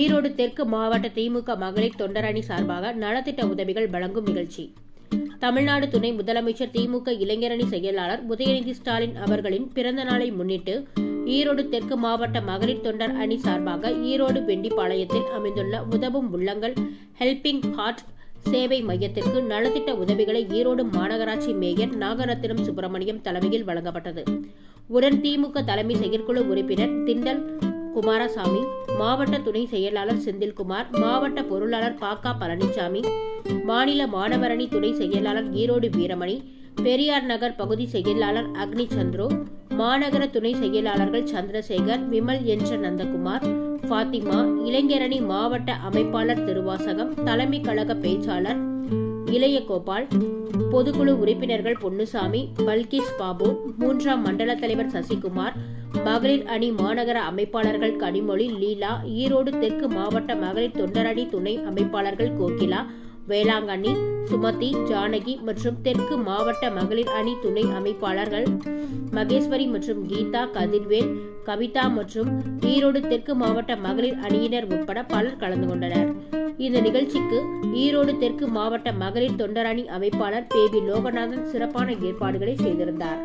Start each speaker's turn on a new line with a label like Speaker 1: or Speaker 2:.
Speaker 1: ஈரோடு தெற்கு மாவட்ட திமுக மகளிர் தொண்டரணி சார்பாக நலத்திட்ட உதவிகள் வழங்கும் நிகழ்ச்சி. தமிழ்நாடு துணை முதலமைச்சர் திமுக இளைஞரணி செயலாளர் உதயநிதி ஸ்டாலின் அவர்களின் பிறந்த நாளை முன்னிட்டு ஈரோடு தெற்கு மாவட்ட மகளிர் தொண்டர் அணி சார்பாக ஈரோடு வெண்டிப்பாளையத்தில் அமைந்துள்ள உதவும் உள்ளங்கள் ஹெல்பிங் ஹார்ட் சேவை மையத்திற்கு நலத்திட்ட உதவிகளை ஈரோடு மாநகராட்சி மேயர் நாகரத்தினம் சுப்பிரமணியம் தலைமையில் வழங்கப்பட்டது. உடன் திமுக தலைமை செயற்குழு உறுப்பினர் திண்டல் குமாரசாமி மாவட்ட துணை செயலாளர் செந்தில்குமார் மாவட்ட பொருளாளர் பாக்கா பழனிசாமி மாநில மாணவரணி துணை செயலாளர் ஈரோடு வீரமணி பெரியார் நகர் பகுதி செயலாளர் அக்னி சந்திரோ மாநகர துணை செயலாளர்கள் சந்திரசேகர் விமல் என்ற நந்தகுமார் ஃபாத்திமா இளைஞரணி மாவட்ட அமைப்பாளர் திருவாசகம் தலைமை கழக பேச்சாளர் இளைய கோபால் பொதுக்குழு உறுப்பினர்கள் பொன்னுசாமி பல்கிஸ் பாபு மூன்றாம் மண்டல தலைவர் சசிகுமார் மகளிர் அணி மாநகர அமைப்பாளர்கள் கனிமொழி லீலா ஈரோடு தெற்கு மாவட்ட மகளிர் தொண்டரணி துணை அமைப்பாளர்கள் கோகிலா வேளாங்கண்ணி சுமதி ஜானகி மற்றும் தெற்கு மாவட்ட மகளிர் அணி துணை அமைப்பாளர்கள் மகேஸ்வரி மற்றும் கீதா கதிர்வேல் கவிதா மற்றும் ஈரோடு தெற்கு மாவட்ட மகளிர் அணியினர் உட்பட பலர் கலந்து கொண்டனர். இந்த நிகழ்ச்சிக்கு ஈரோடு தெற்கு மாவட்ட மகளிர் தொண்டரணி அமைப்பாளர் பேபி லோகநாதன் சிறப்பான ஏற்பாடுகளை செய்திருந்தார்.